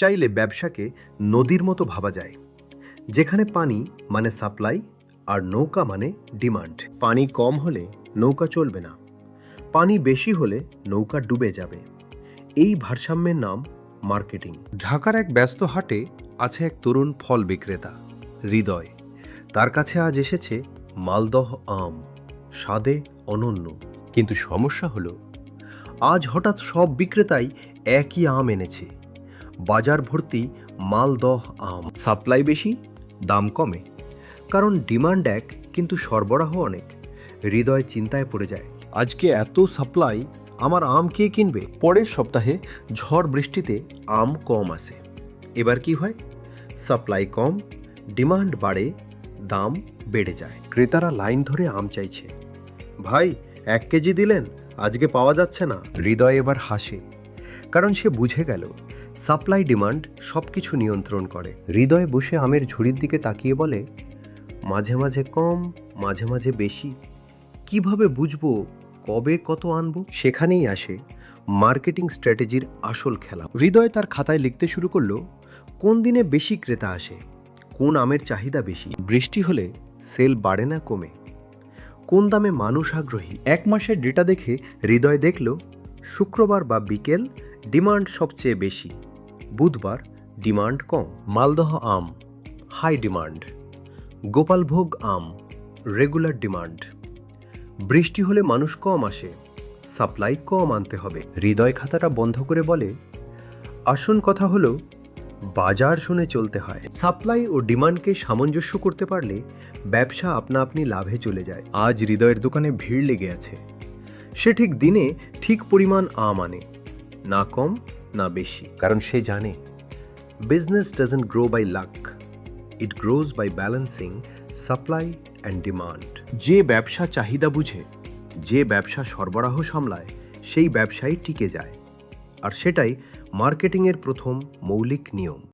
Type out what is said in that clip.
চাইলে ব্যবসাকে নদীর মতো ভাবা যায় যেখানে পানি মানে সাপ্লাই আর নৌকা মানে ডিমান্ড। পানি কম হলে নৌকা চলবে না পানি বেশি হলে নৌকা ডুবে যাবে। এই ভারসাম্যের নাম মার্কেটিং। ঢাকার এক ব্যস্ত হাটে আছে এক তরুণ ফল বিক্রেতা হৃদয়। তার কাছে আজ এসেছে মালদহ আম স্বাদে অনন্য। কিন্তু সমস্যা হলো আজ হঠাৎ সব বিক্রেতাই একই আম এনেছে। বাজার ভর্তি মালদহ আম। সাপ্লাই বেশি, দাম কমে। কারণ ডিমান্ড এক, কিন্তু সরবরাহ অনেক। হৃদয় চিন্তায় পড়ে যায়, আজকে এত সাপ্লাই, আমার আম কে কিনবে? পরের সপ্তাহে ঝড় বৃষ্টিতে আম কম আসে। এবার কি হয়? সাপ্লাই কম, ডিমান্ড বাড়ে, দাম বেড়ে যায়। ক্রেতারা লাইন ধরে আম চাইছে। ভাই, এক কেজি দিলেন, আজকে পাওয়া যাচ্ছে না। হৃদয় এবার হাসে, কারণ সে বুঝে গেল সাপ্লাই ডিমান্ড সব কিছু নিয়ন্ত্রণ করে। হৃদয় বসে আমের ঝুড়ির দিকে তাকিয়ে বলে, মাঝে মাঝে কম, মাঝে মাঝে বেশি। কীভাবে বুঝব কবে কত আনব? সেখানেই আসে মার্কেটিং স্ট্র্যাটেজির আসল খেলা। হৃদয় তার খাতায় লিখতে শুরু করল, কোন দিনে বেশি ক্রেতা আসে? কোন আমের চাহিদা বেশি? বৃষ্টি হলে সেল বাড়ে না কমে। কোন দামে মানুষ আগ্রহী? এক মাসের ডেটা দেখে হৃদয় দেখল, শুক্রবার বা বিকেল ডিমান্ড সবচেয়ে বেশি। বুধবার ডিমান্ড কম। মালদহ আম, হাই ডিমান্ড। গোপালভোগ আম, রেগুলার ডিমান্ড। বৃষ্টি হলে মানুষ কম আসে, সাপ্লাই কম আনতে হবে। হৃদয় খাতাটা বন্ধ করে বলে, আসল কথা হলো, বাজার শুনে চলতে হয়। সাপ্লাই ও ডিমান্ডকে সামঞ্জস্য করতে পারলে ব্যবসা আপনা আপনি লাভে চলে যায়। আজ হৃদয়ের দোকানে ভিড় লেগে আছে। সে ঠিক দিনে ঠিক পরিমাণ আম আনে, না কম না বেশি। কারণ সে জানে business doesn't grow by luck it grows by balancing supply and demand যে ব্যবসা চাহিদা বুঝে যে ব্যবসা সরবরাহ সামলায় সেই ব্যবসায় টিকে যায়। আর সেটাই মার্কেটিংয়ের প্রথম মৌলিক নিয়ম।